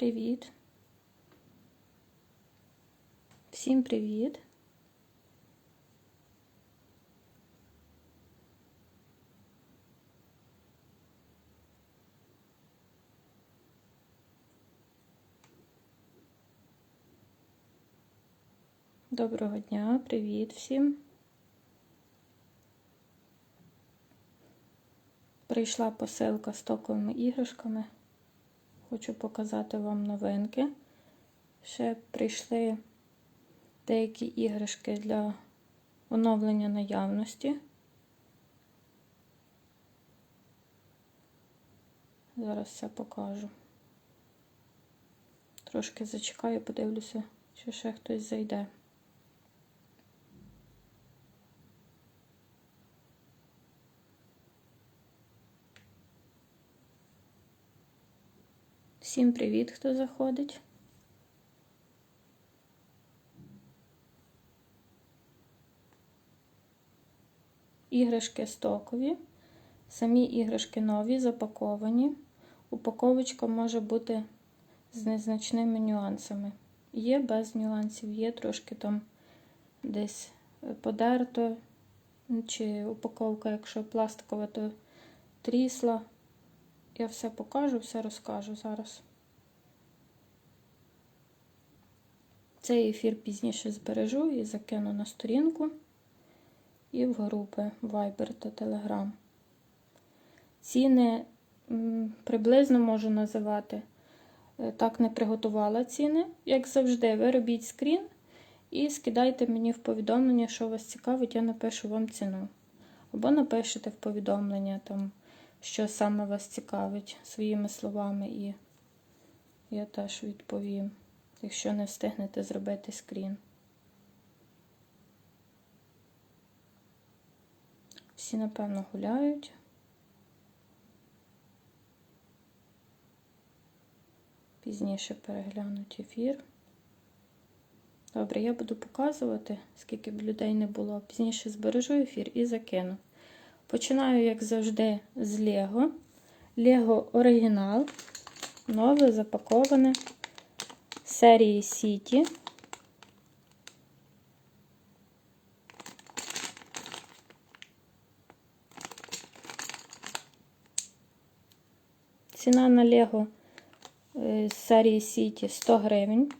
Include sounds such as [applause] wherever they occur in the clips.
Привіт. Всім привіт. Доброго дня, привіт всім. Прийшла посилка з токовими іграшками. Хочу показати вам новинки. Ще прийшли деякі іграшки для оновлення наявності. Зараз все покажу. Трошки зачекаю, подивлюся, чи ще хтось зайде. Всім привіт, хто заходить. Іграшки стокові. Самі іграшки нові, запаковані. Упаковочка може бути з незначними нюансами. Є без нюансів, є трошки там десь подерто, чи упаковка, якщо пластикова, то трісла. Я все покажу, все розкажу зараз. Цей ефір пізніше збережу і закину на сторінку і в групи Viber та Telegram. Ціни приблизно можу називати. Е, так не приготувала ціни. Як завжди, ви робіть скрін і скидайте мені в повідомлення, що вас цікавить, я напишу вам ціну. Або напишете в повідомлення там що саме вас цікавить своїми словами, і я теж відповім, якщо не встигнете зробити скрін. Всі, напевно, гуляють. Пізніше переглянуть ефір. Добре, я буду показувати, скільки б людей не було. Пізніше збережу ефір і закину. Починаю, як завжди, з Лего. Лего оригінал, нове запаковане серії Сіті. Ціна на Лего е, з серії Сіті 100 гривень.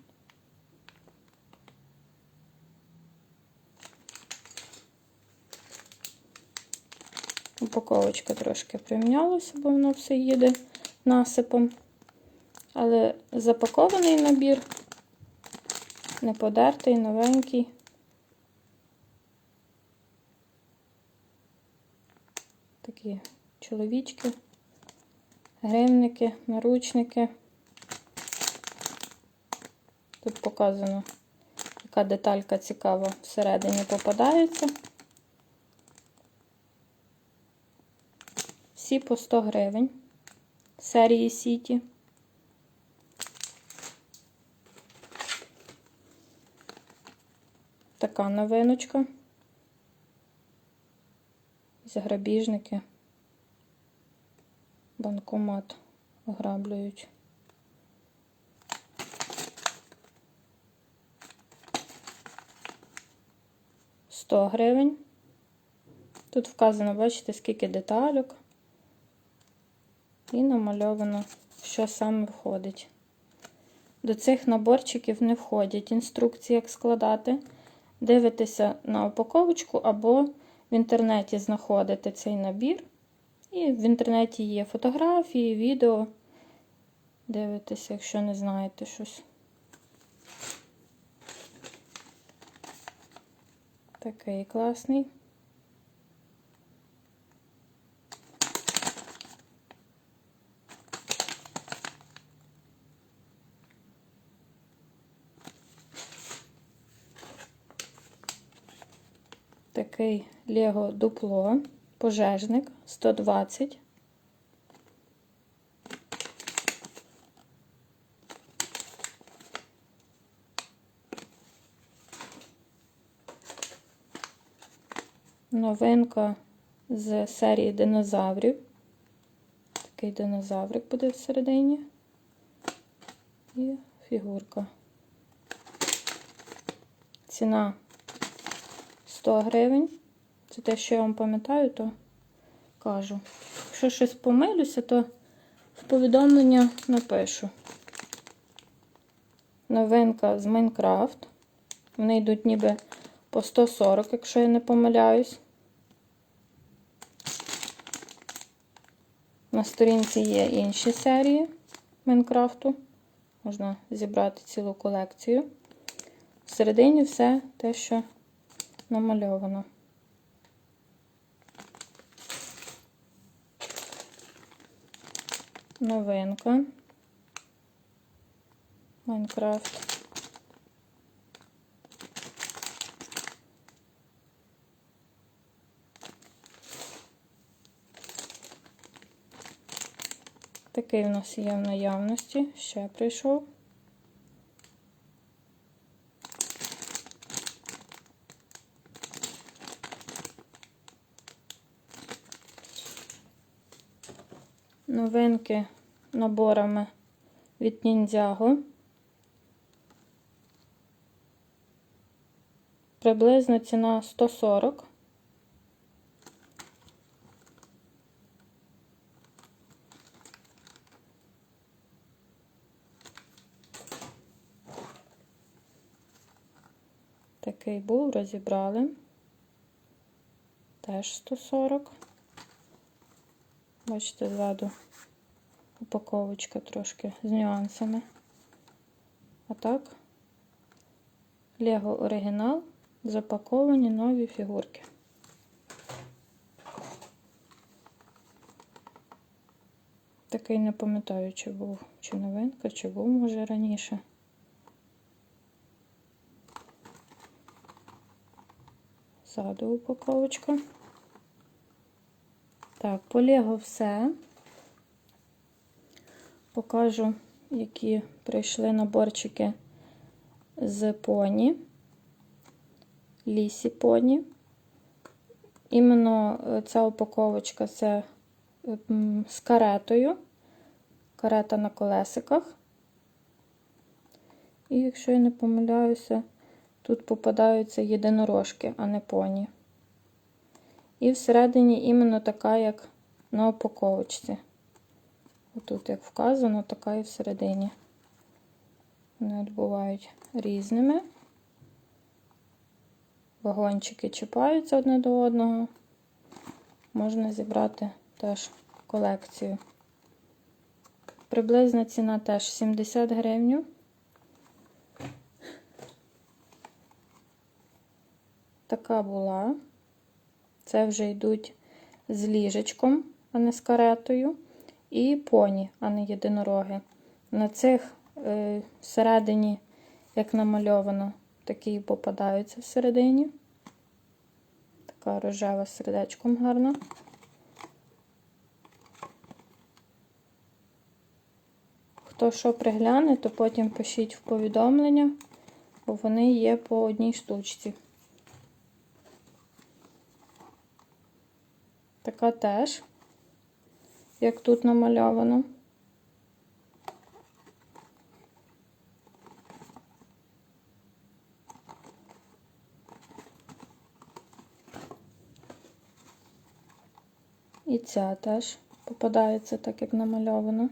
Упаковочка трошки примнялася, бо воно все їде насипом. Але запакований набір, не подертий, новенький. Такі чоловічки, гривники, наручники. Тут показано, яка деталька цікава всередині попадається. Всі по 100 гривень серії Сіті. Така новиночка. Заграбіжники. Банкомат ограблюють. Сто гривень. Тут вказано, бачите, скільки деталюк і намальовано, що саме входить. До цих наборчиків не входять інструкції, як складати. Дивитеся на упаковочку або в інтернеті знаходите цей набір. І в інтернеті є фотографії, відео. Дивитеся, якщо не знаєте щось. Такий класний. Такий Лего дупло, пожежник 120. Новинка з серії динозаврів. Такий динозаврик буде всередині. І фігурка. Ціна 100 гривень. Це те, що я вам пам'ятаю, то кажу. Якщо щось помилюся, то в повідомлення напишу. Новинка з Майнкрафт. Вони йдуть ніби по 140, якщо я не помиляюсь. На сторінці є інші серії Майнкрафту. Можна зібрати цілу колекцію. Всередині все те, що намальовано. Новинка. Майнкрафт. Такий у нас є в наявності. Ще прийшов. Новинки наборами від Ніндзяго. Приблизно ціна 140. Такий був, розібрали. Теж 140. Бачите, ззаду упаковочка трошки з нюансами. А так, Лего оригінал, запаковані нові фігурки. Такий не пам'ятаю, чи був, чи новинка, чи був, може, раніше. Ззаду упаковочка. Так, по Лего все. Покажу, які прийшли наборчики з поні, лісі поні. Іменно е, ця упаковочка це з каретою, карета на колесиках. І якщо я не помиляюся, тут попадаються єдинорожки, а не поні. І всередині іменно така, як на упаковочці. Отут, як вказано, така і всередині. Вони бувають різними. Вагончики чіпаються одне до одного. Можна зібрати теж колекцію. Приблизна ціна теж 70 гривень. Така була. Це вже йдуть з ліжечком, а не з каретою. І поні, а не єдинороги. На цих е, всередині, як намальовано, такі попадаються всередині. Така рожева з сердечком гарна. Хто що пригляне, то потім пишіть в повідомлення, бо вони є по одній штучці. Така теж, як тут намальовано. І ця теж попадається так, як намальовано.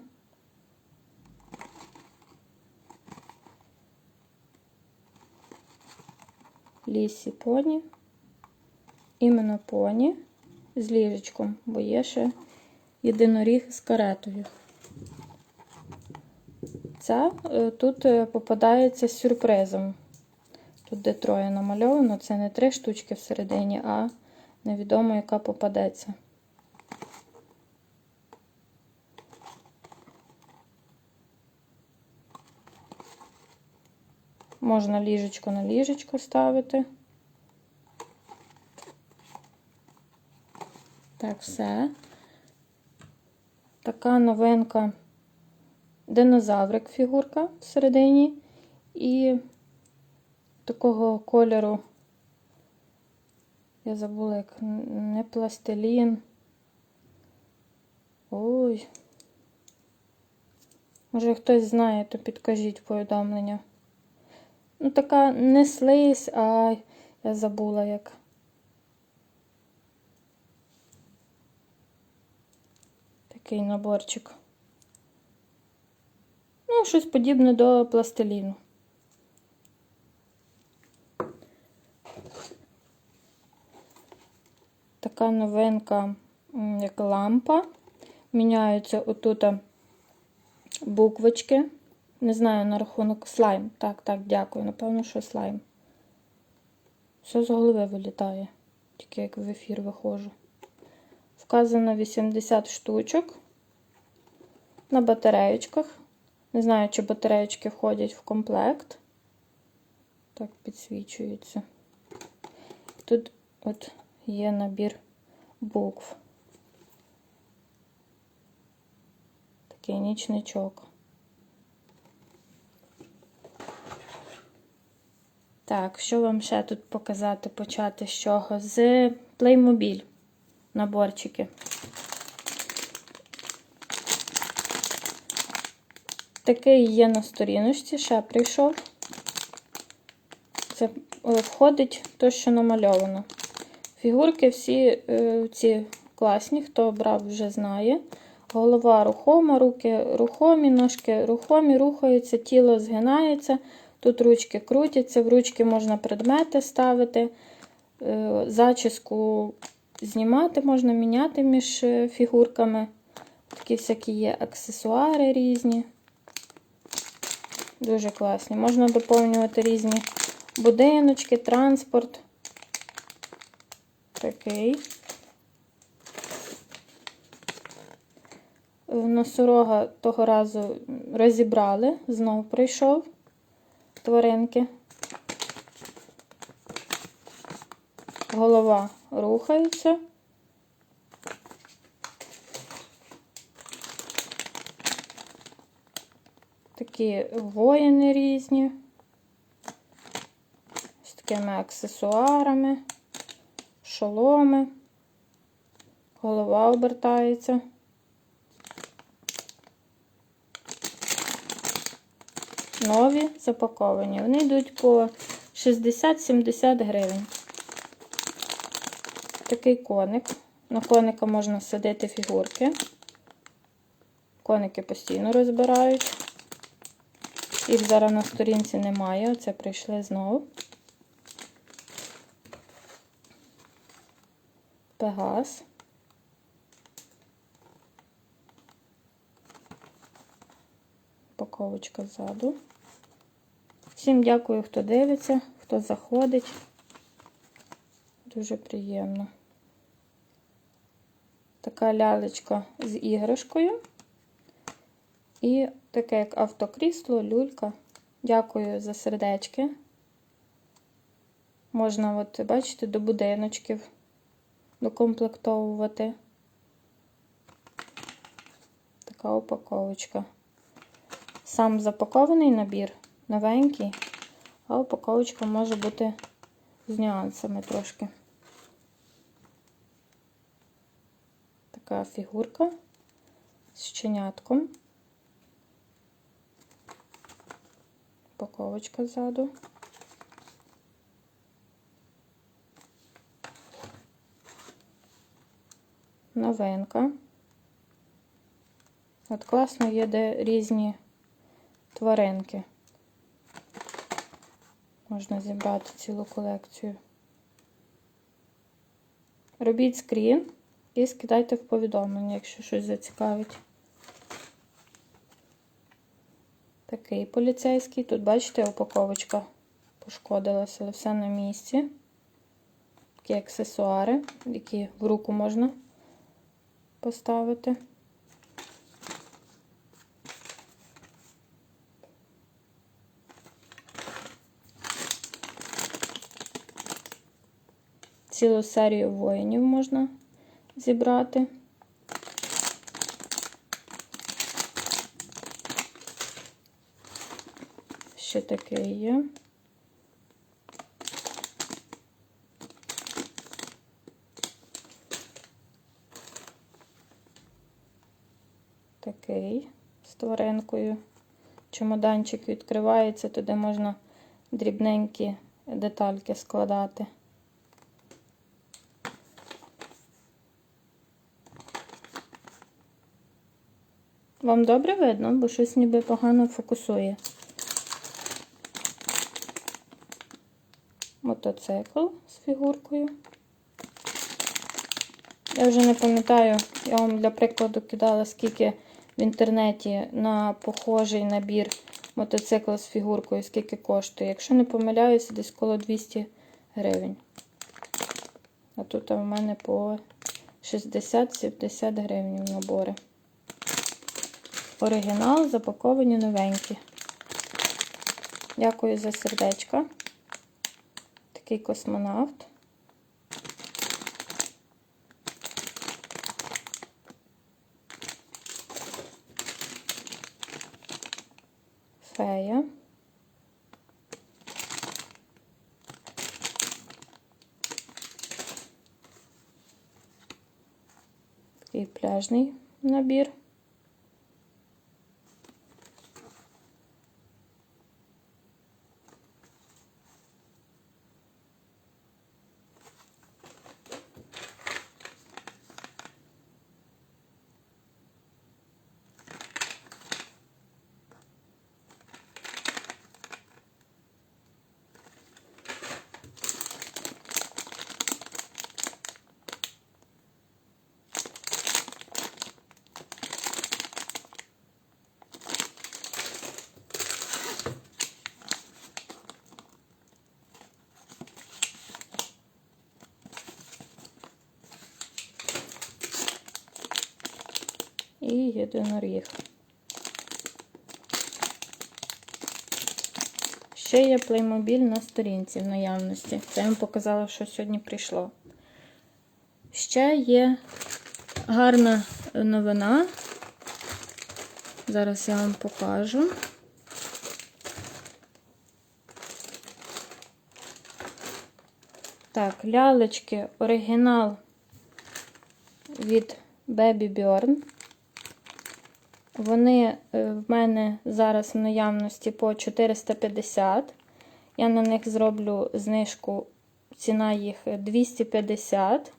Лісі поні. Іменно поні з ліжечком, бо є ще єдиноріг з каретою. Ця е, тут е, попадається з сюрпризом. Тут де троє намальовано, це не три штучки всередині, а невідомо, яка попадеться. Можна ліжечко на ліжечко ставити. Так, все. Така новинка динозаврик фігурка всередині. І такого кольору, я забула, як не пластилін. Ой. Може хтось знає, то підкажіть повідомлення. Ну, така не слизь, а я забула як. Такий наборчик. Ну, щось подібне до пластиліну. Така новинка, як лампа. Міняються отут буквочки. Не знаю на рахунок слайм. Так, так, дякую. Напевно, що слайм. Все з голови вилітає, тільки як в ефір виходжу. Вказано 80 штучок на батареєчках. Не знаю, чи батареєчки входять в комплект. Так, підсвічується. Тут от є набір букв. Такий нічничок. Так, що вам ще тут показати, почати з чого? З Playmobil наборчики. Такий є на сторіночці, ще прийшов. Це е, входить то, що намальовано. Фігурки всі е, ці класні, хто брав, вже знає. Голова рухома, руки рухомі, ножки рухомі, рухаються, тіло згинається. Тут ручки крутяться, в ручки можна предмети ставити, е, зачіску знімати, можна міняти між е, фігурками. Такі всякі є аксесуари різні. Дуже класні. Можна доповнювати різні будиночки, транспорт. Такий. Носорога того разу розібрали, знов прийшов тваринки. Голова рухається. Такі воїни різні. З такими аксесуарами, шоломи. Голова обертається. Нові запаковані. Вони йдуть по 60-70 гривень. Такий коник. На коника можна садити фігурки. Коники постійно розбирають. Їх зараз на сторінці немає, оце прийшли знову. Пегас. Упаковочка ззаду. Всім дякую, хто дивиться, хто заходить. Дуже приємно. Така лялечка з іграшкою. І таке як автокрісло, люлька. Дякую за сердечки. Можна, от, бачите, до будиночків докомплектовувати. Така упаковочка. Сам запакований набір, новенький, а упаковочка може бути з нюансами трошки. Така фігурка з щенятком. Упаковочка ззаду. Новинка. От класно є де різні тваринки. Можна зібрати цілу колекцію. Робіть скрін і скидайте в повідомлення, якщо щось зацікавить. Такий поліцейський. Тут, бачите, упаковочка пошкодилася, але все на місці. Такі аксесуари, які в руку можна поставити. Цілу серію воїнів можна зібрати. Ще таке є. Такий з тваринкою. Чемоданчик відкривається, туди можна дрібненькі детальки складати. Вам добре видно, бо щось ніби погано фокусує. Мотоцикл з фігуркою. Я вже не пам'ятаю, я вам для прикладу кидала, скільки в інтернеті на похожий набір мотоцикл з фігуркою, скільки коштує. Якщо не помиляюся, десь коло 200 гривень. А тут у мене по 60-70 гривень набори. Оригінал запаковані новенькі. Дякую за сердечко. Такий космонавт. Фея. Такий пляжний набір. І єдиноріг. Ще є плеймобіль на сторінці в наявності. Це я вам показала, що сьогодні прийшло. Ще є гарна новина. Зараз я вам покажу. Так, лялечки оригінал від Baby Bjorn. Вони е, в мене зараз в наявності по 450. Я на них зроблю знижку, ціна їх 250,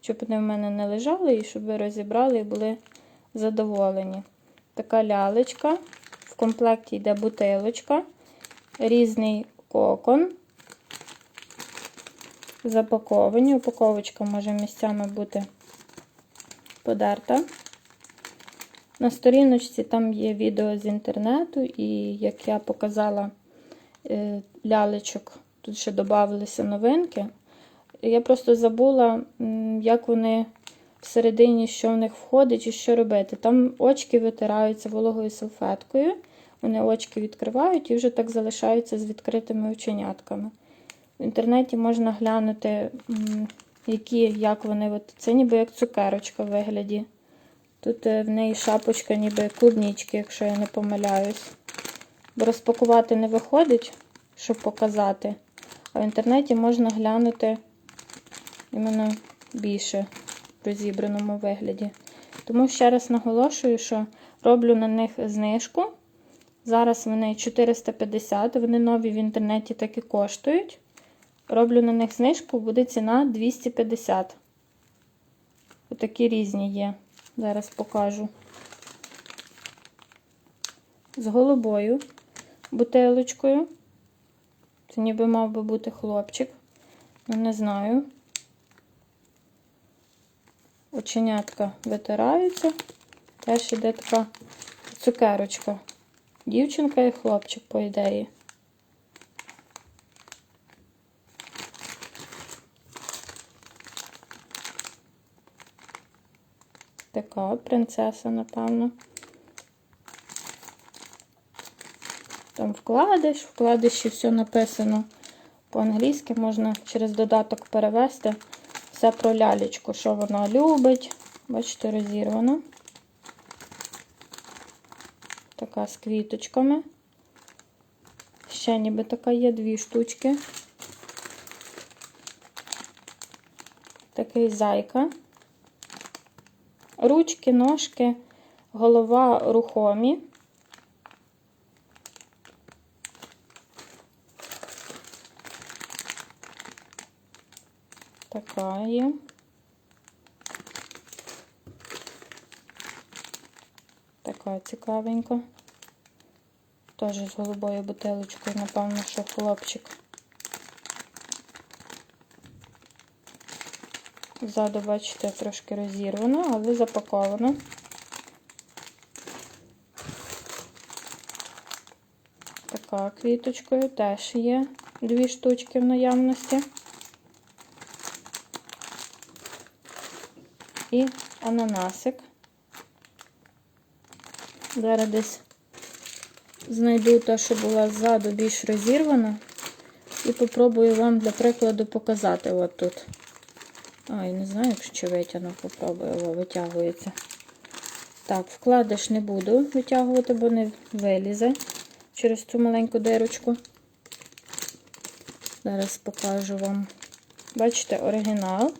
щоб вони в мене не лежали і щоб ви розібрали і були задоволені. Така лялечка. В комплекті йде бутилочка, різний кокон. Запаковані. Упаковочка може місцями бути подерта. На сторіночці там є відео з інтернету, і як я показала е, лялечок, тут ще додавалися новинки. Я просто забула, як вони всередині, що в них входить і що робити. Там очки витираються вологою салфеткою, вони очки відкривають і вже так залишаються з відкритими оченятками. В інтернеті можна глянути, які, як вони, це ніби як цукерочка в вигляді. Тут е, в неї шапочка ніби клубнічки, якщо я не помиляюсь. Бо розпакувати не виходить, щоб показати. А в інтернеті можна глянути іменно більше в розібраному вигляді. Тому ще раз наголошую, що роблю на них знижку. Зараз вони 450, вони нові в інтернеті так і коштують. Роблю на них знижку, буде ціна 250. Отакі різні є. Зараз покажу. З голубою бутилочкою. Це ніби мав би бути хлопчик, ну не знаю. Оченятка витираються. Теж іде така цукерочка. Дівчинка і хлопчик, по ідеї. Така от принцеса, напевно. Там вкладиш, вкладиші все написано по-англійськи, можна через додаток перевести все про лялечку, що вона любить. Бачите, розірвана. Така з квіточками. Ще ніби така є дві штучки. Такий зайка. Ручки, ножки, голова рухомі. Така є. Така цікавенька. Теж з голубою бутилочкою, напевно, що хлопчик. Ззаду, бачите, трошки розірвано, але запаковано. Така квіточкою теж є дві штучки в наявності. І ананасик. Зараз десь знайду та, що була ззаду більш розірвана. І попробую вам для прикладу показати от. Ой, не знаю, якщо витягну, попробую, о, витягується. Так, вкладиш не буду витягувати, бо не вилізе через цю маленьку дирочку. Зараз покажу вам. Бачите, оригінал.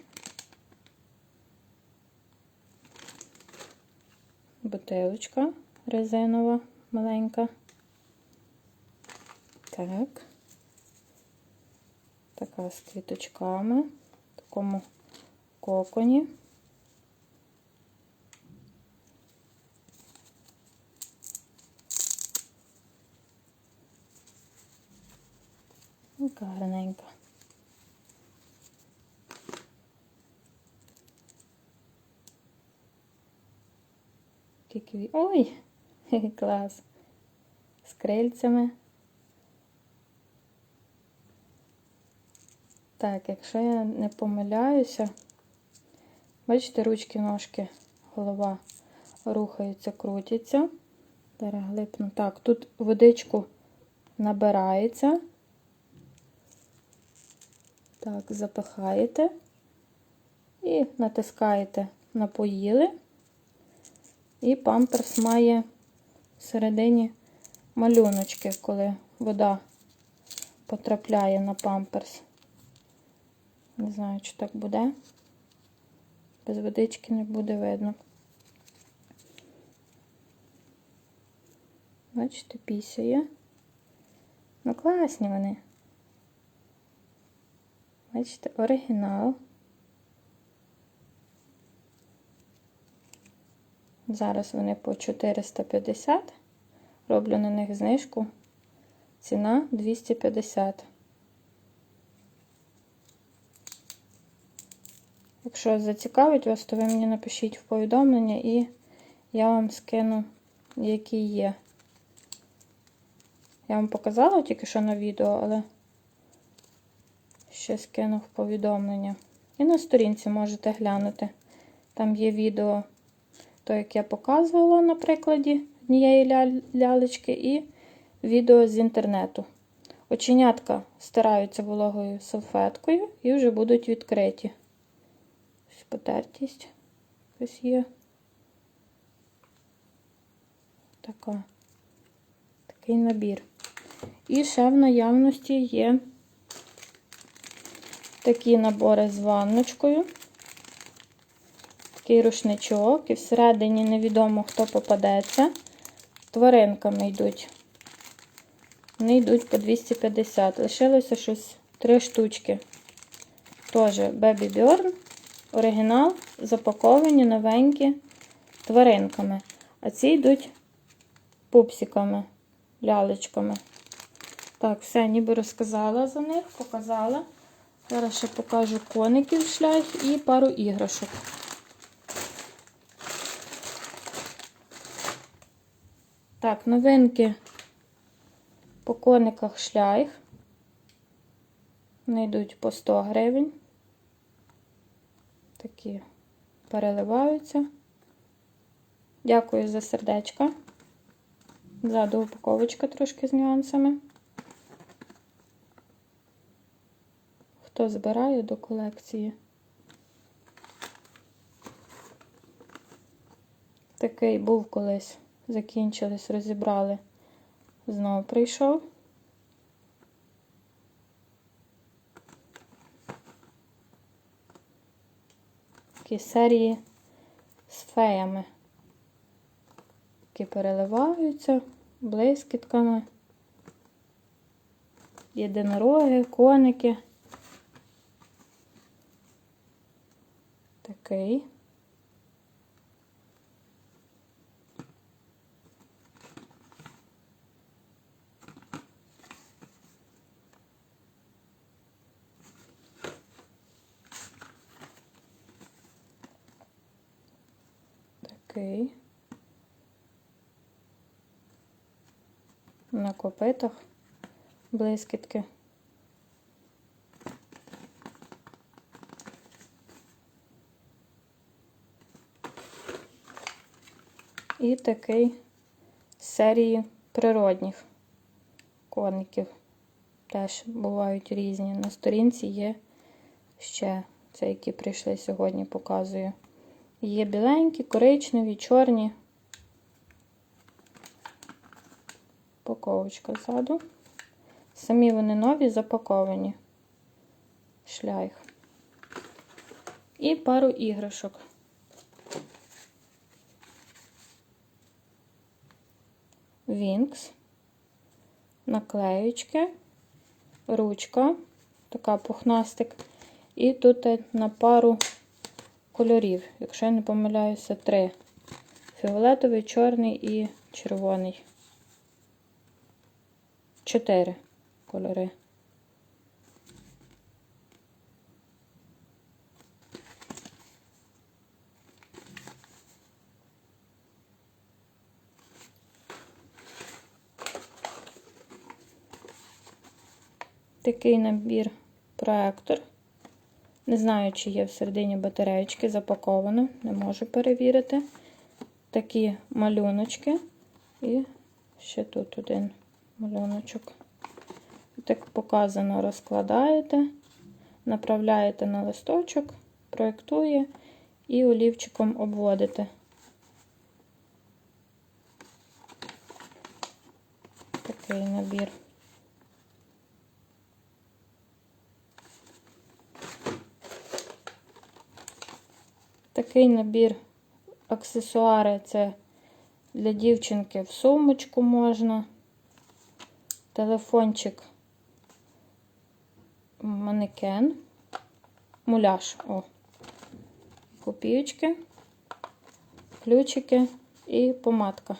Бутилочка резинова маленька. Так. Така з квіточками. В такому коконі. Яка гарненька. Такі... Ой, [laughs] клас. З крильцями. Так, якщо я не помиляюся, бачите, ручки, ножки, голова рухаються, крутяться. Зараз глипну. Так, тут водичку набирається. Так, запихаєте і натискаєте напоїли. І памперс має всередині малюночки, коли вода потрапляє на памперс. Не знаю, чи так буде. Без водички не буде видно. Бачите, пісяє. Ну, класні вони. Бачите, оригінал. Зараз вони по 450. Роблю на них знижку. Ціна 250. Якщо зацікавить вас, то ви мені напишіть в повідомлення і я вам скину, які є. Я вам показала тільки що на відео, але ще скину в повідомлення. І на сторінці можете глянути. Там є відео, то, як я показувала на прикладі однієї ля лялечки, і відео з інтернету. Оченятка стираються вологою салфеткою і вже будуть відкриті. Потертість ось є. Така. Такий набір. І ще в наявності є такі набори з ванночкою. Такий рушничок, і всередині невідомо, хто попадеться. Тваринками йдуть. Вони йдуть по 250. Лишилося щось три штучки. Теж Baby Bjorn, оригінал, запаковані новенькі тваринками. А ці йдуть пупсиками, лялечками. Так, все, ніби розказала за них, показала. Зараз ще покажу коників шлях і пару іграшок. Так, новинки по кониках шлях. Вони йдуть по 100 гривень. Такі переливаються. Дякую за сердечко. Ззаду упаковочка трошки з нюансами. Хто збирає до колекції? Такий був колись. Закінчились, розібрали. Знову прийшов. Такі серії з феями. які переливаються блискітками. Єдинороги, коники. Такий. На копитах блискітки. І такий з серії природних коників. Теж бувають різні. На сторінці є ще це, які прийшли сьогодні, показую. Є біленькі, коричневі, чорні. Упаковочка ззаду. Самі вони нові, запаковані. Шляйх. І пару іграшок. Вінкс, наклеючки, ручка, така пухнастик. І тут на пару кольорів, якщо я не помиляюся, три. Фіолетовий, чорний і червоний. Чотири кольори. Такий набір проектор. Не знаю, чи є всередині батареєчки, запаковано, не можу перевірити. Такі малюночки. І ще тут один малюночок. Так показано, розкладаєте, направляєте на листочок, проєктує і олівчиком обводите. Такий набір. Такий набір аксесуари це для дівчинки в сумочку можна. Телефончик, манекен, муляж, о, копійочки, ключики і помадка.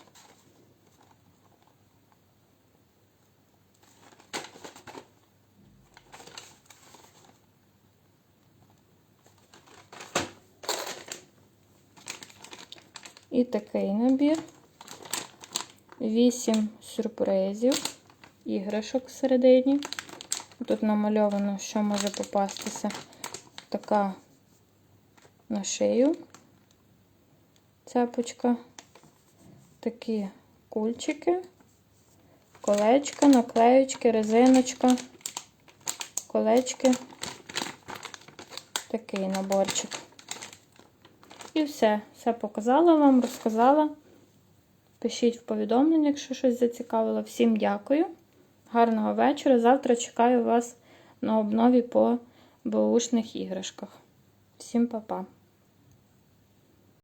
І такий набір. Вісім сюрпризів, іграшок всередині. Тут намальовано, що може попастися. Така на шию цепочка, такі кульчики, колечка, наклеючки, резиночка, колечки, такий наборчик. І все. Все показала вам, розказала. Пишіть в повідомлення, якщо щось зацікавило. Всім дякую. Гарного вечора. Завтра чекаю вас на обнові по баушних іграшках. Всім па-па!